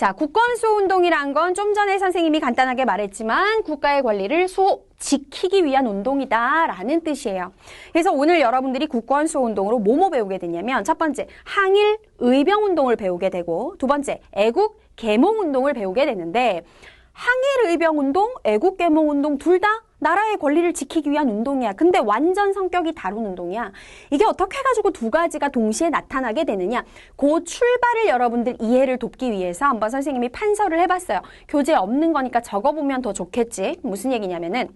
자, 국권수호운동이란 건 좀 전에 선생님이 간단하게 말했지만 국가의 권리를 소 지키기 위한 운동이다라는 뜻이에요. 그래서 오늘 여러분들이 국권수호운동으로 뭐뭐 배우게 되냐면 첫 번째 항일 의병 운동을 배우게 되고 두 번째 애국 계몽 운동을 배우게 되는데 항일 의병 운동, 애국 계몽 운동 둘 다 나라의 권리를 지키기 위한 운동이야. 근데 완전 성격이 다른 운동이야. 이게 어떻게 해가지고 두 가지가 동시에 나타나게 되느냐. 그 출발을 여러분들 이해를 돕기 위해서 한번 선생님이 판서를 해봤어요. 교재에 없는 거니까 적어보면 더 좋겠지. 무슨 얘기냐면은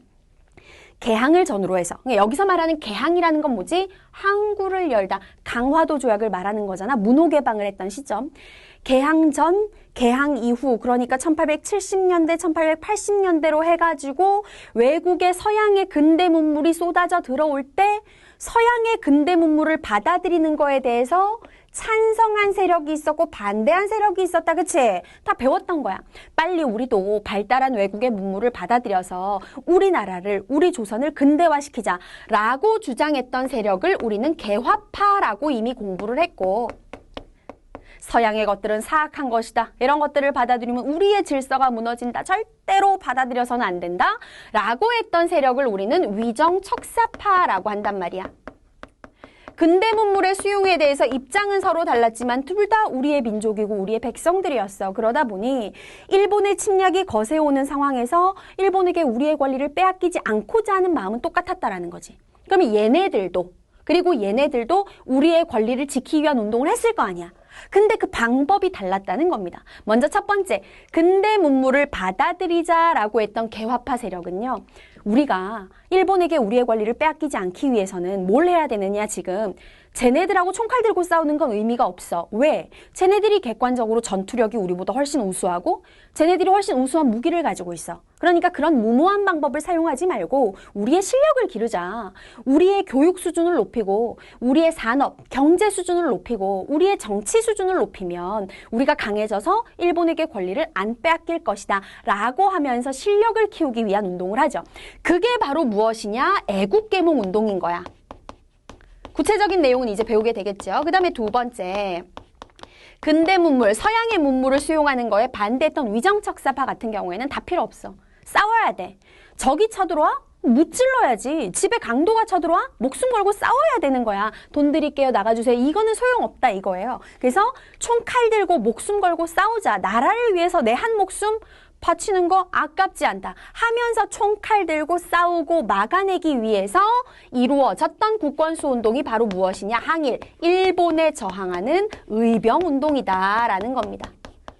개항을 전후로 해서 그러니까 여기서 말하는 개항이라는 건 뭐지? 항구를 열다 강화도 조약을 말하는 거잖아. 문호 개방을 했던 시점. 개항 전, 개항 이후 그러니까 1870년대, 1880년대로 해가지고 외국의 서양의 근대 문물이 쏟아져 들어올 때 서양의 근대 문물을 받아들이는 거에 대해서 찬성한 세력이 있었고 반대한 세력이 있었다. 그치? 다 배웠던 거야. 빨리 우리도 발달한 외국의 문물을 받아들여서 우리나라를 우리 조선을 근대화시키자 라고 주장했던 세력을 우리는 개화파라고 이미 공부를 했고 서양의 것들은 사악한 것이다. 이런 것들을 받아들이면 우리의 질서가 무너진다. 절대로 받아들여서는 안 된다. 라고 했던 세력을 우리는 위정 척사파라고 한단 말이야. 근대 문물의 수용에 대해서 입장은 서로 달랐지만 둘 다 우리의 민족이고 우리의 백성들이었어. 그러다 보니 일본의 침략이 거세오는 상황에서 일본에게 우리의 권리를 빼앗기지 않고자 하는 마음은 똑같았다라는 거지. 그러면 얘네들도 그리고 얘네들도 우리의 권리를 지키기 위한 운동을 했을 거 아니야. 근데 그 방법이 달랐다는 겁니다. 먼저 첫 번째, 근대 문물을 받아들이자라고 했던 개화파 세력은요. 우리가 일본에게 우리의 권리를 빼앗기지 않기 위해서는 뭘 해야 되느냐 지금 쟤네들하고 총칼 들고 싸우는 건 의미가 없어. 왜? 쟤네들이 객관적으로 전투력이 우리보다 훨씬 우수하고 쟤네들이 훨씬 우수한 무기를 가지고 있어. 그러니까 그런 무모한 방법을 사용하지 말고 우리의 실력을 기르자. 우리의 교육 수준을 높이고 우리의 산업, 경제 수준을 높이고 우리의 정치 수준을 높이면 우리가 강해져서 일본에게 권리를 안 빼앗길 것이다. 라고 하면서 실력을 키우기 위한 운동을 하죠. 그게 바로 무엇이냐? 애국계몽 운동인 거야. 구체적인 내용은 이제 배우게 되겠죠. 그 다음에 두 번째. 근대 문물, 서양의 문물을 수용하는 거에 반대했던 위정척사파 같은 경우에는 다 필요 없어. 싸워야 돼. 적이 쳐들어와? 무찔러야지. 집에 강도가 쳐들어와? 목숨 걸고 싸워야 되는 거야. 돈 드릴게요. 나가주세요. 이거는 소용없다 이거예요. 그래서 총칼 들고 목숨 걸고 싸우자. 나라를 위해서 내 한 목숨 바치는 거 아깝지 않다 하면서 총칼 들고 싸우고 막아내기 위해서 이루어졌던 국권수 운동이 바로 무엇이냐 항일 일본에 저항하는 의병 운동이다라는 겁니다.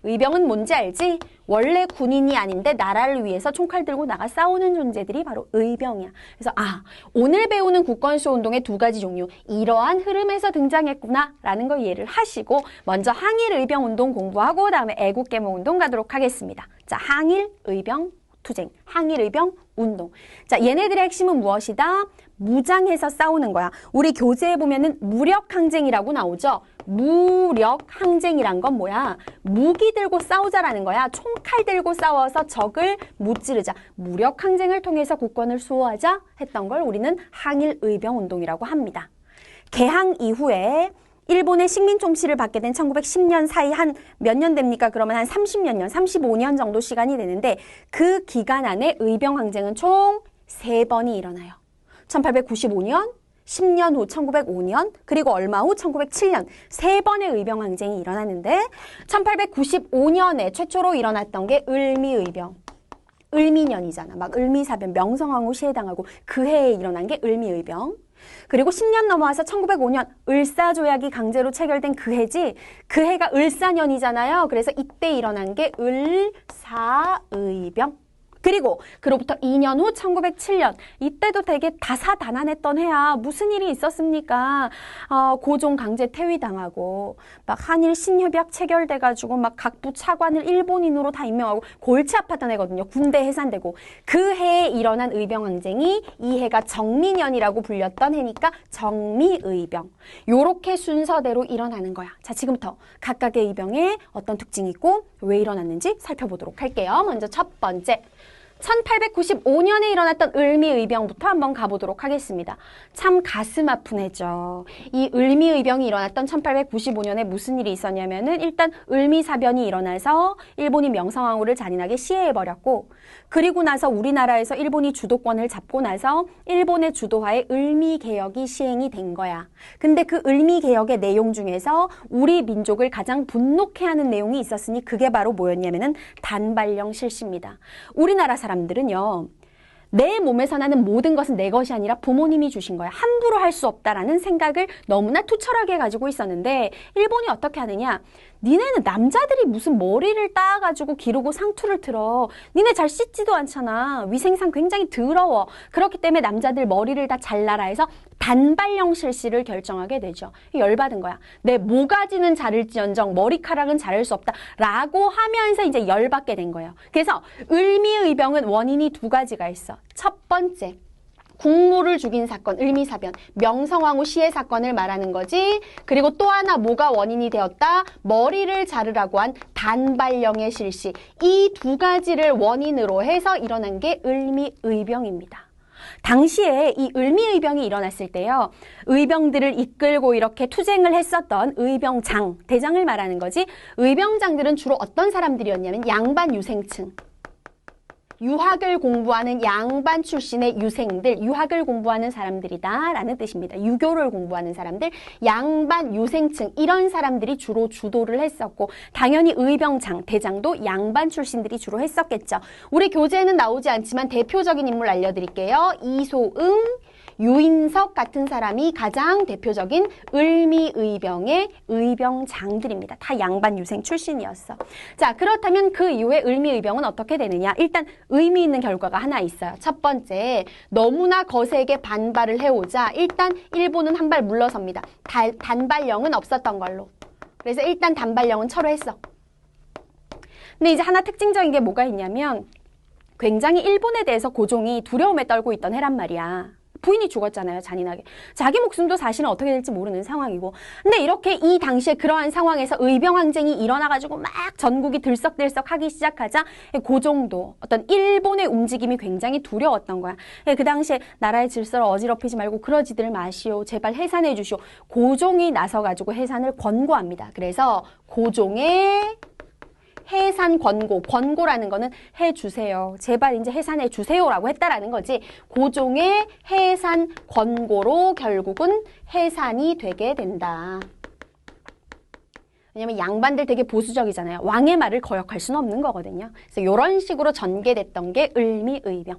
의병은 뭔지 알지? 원래 군인이 아닌데 나라를 위해서 총칼 들고 나가 싸우는 존재들이 바로 의병이야. 그래서 아 오늘 배우는 국권수 운동의 두 가지 종류 이러한 흐름에서 등장했구나라는 걸 이해를 하시고 먼저 항일 의병 운동 공부하고 다음에 애국계몽 운동 가도록 하겠습니다. 자 항일 의병 투쟁, 항일 의병, 운동. 자, 얘네들의 핵심은 무엇이다? 무장해서 싸우는 거야. 우리 교재에 보면은 무력항쟁이라고 나오죠? 무력항쟁이란 건 뭐야? 무기 들고 싸우자라는 거야. 총칼 들고 싸워서 적을 무찌르자. 무력항쟁을 통해서 국권을 수호하자 했던 걸 우리는 항일의병 운동이라고 합니다. 개항 이후에 일본의 식민 총치를 받게 된 1910년 사이 한 몇 년 됩니까? 그러면 한 30년 년, 35년 정도 시간이 되는데 그 기간 안에 의병 항쟁은 총 3번이 일어나요. 1895년, 10년 후 1905년, 그리고 얼마 후 1907년 세 번의 의병 항쟁이 일어났는데 1895년에 최초로 일어났던 게 을미 의병. 을미년이잖아. 막 을미사변, 명성황후 시해당하고 그 해에 일어난 게 을미의병. 그리고 10년 넘어와서 1905년 을사조약이 강제로 체결된 그 해지 그 해가 을사년이잖아요. 그래서 이때 일어난 게 을사의병. 그리고 그로부터 2년 후 1907년 이때도 되게 다사다난했던 해야 무슨 일이 있었습니까? 어, 고종 강제 퇴위당하고 막 한일 신협약 체결돼가지고 막 각부 차관을 일본인으로 다 임명하고 골치 아팠던 해거든요. 군대 해산되고 그 해에 일어난 의병항쟁이 이 해가 정미년이라고 불렸던 해니까 정미의병 요렇게 순서대로 일어나는 거야. 자 지금부터 각각의 의병에 어떤 특징이 있고 왜 일어났는지 살펴보도록 할게요. 먼저 첫 번째 1895년에 일어났던 을미의병부터 한번 가보도록 하겠습니다. 참 가슴 아픈 해죠. 이 을미의병이 일어났던 1895년에 무슨 일이 있었냐면은 일단 을미사변이 일어나서 일본이 명성황후를 잔인하게 시해해버렸고 그리고 나서 우리나라에서 일본이 주도권을 잡고 나서 일본의 주도하에 을미개혁이 시행이 된 거야. 근데 그 을미개혁의 내용 중에서 우리 민족을 가장 분노케 하는 내용이 있었으니 그게 바로 뭐였냐면은 단발령 실시입니다. 우리나라 사람 들은요. 내 몸에서 나는 모든 것은 내 것이 아니라 부모님이 주신 거야. 함부로 할 수 없다라는 생각을 너무나 투철하게 가지고 있었는데 일본이 어떻게 하느냐? 니네는 남자들이 무슨 머리를 따가지고 기르고 상투를 틀어. 니네 잘 씻지도 않잖아. 위생상 굉장히 더러워. 그렇기 때문에 남자들 머리를 다 잘라라 해서 단발령 실시를 결정하게 되죠. 열받은 거야. 내 모가지는 자를지언정 머리카락은 자를 수 없다. 라고 하면서 이제 열받게 된 거예요. 그래서 을미의병은 원인이 두 가지가 있어. 첫 번째. 국무를 죽인 사건, 을미사변, 명성황후 시해 사건을 말하는 거지. 그리고 또 하나 뭐가 원인이 되었다? 머리를 자르라고 한 단발령의 실시. 이 두 가지를 원인으로 해서 일어난 게 을미의병입니다. 당시에 이 을미의병이 일어났을 때요. 의병들을 이끌고 이렇게 투쟁을 했었던 의병장, 대장을 말하는 거지. 의병장들은 주로 어떤 사람들이었냐면 양반 유생층. 유학을 공부하는 양반 출신의 유생들, 유학을 공부하는 사람들이다 라는 뜻입니다. 유교를 공부하는 사람들, 양반 유생층 이런 사람들이 주로 주도를 했었고 당연히 의병장, 대장도 양반 출신들이 주로 했었겠죠. 우리 교재에는 나오지 않지만 대표적인 인물 알려드릴게요. 이소응, 유인석 같은 사람이 가장 대표적인 을미의병의 의병장들입니다. 다 양반 유생 출신이었어. 자, 그렇다면 그 이후에 을미의병은 어떻게 되느냐? 일단 의미 있는 결과가 하나 있어요. 첫 번째, 너무나 거세게 반발을 해오자 일단 일본은 한 발 물러섭니다. 달, 단발령은 없었던 걸로. 그래서 일단 단발령은 철회했어. 근데 이제 하나 특징적인 게 뭐가 있냐면 굉장히 일본에 대해서 고종이 두려움에 떨고 있던 해란 말이야. 부인이 죽었잖아요, 잔인하게. 자기 목숨도 사실은 어떻게 될지 모르는 상황이고. 근데 이렇게 이 당시에 그러한 상황에서 의병 항쟁이 일어나가지고 막 전국이 들썩들썩 하기 시작하자 고종도 어떤 일본의 움직임이 굉장히 두려웠던 거야. 그 당시에 나라의 질서를 어지럽히지 말고 그러지들 마시오. 제발 해산해 주시오. 고종이 나서가지고 해산을 권고합니다. 그래서 고종의 해산 권고, 권고라는 거는 해주세요. 제발 이제 해산해 주세요라고 했다라는 거지. 고종의 해산 권고로 결국은 해산이 되게 된다. 왜냐면 양반들 되게 보수적이잖아요. 왕의 말을 거역할 수는 없는 거거든요. 그래서 이런 식으로 전개됐던 게 을미의병.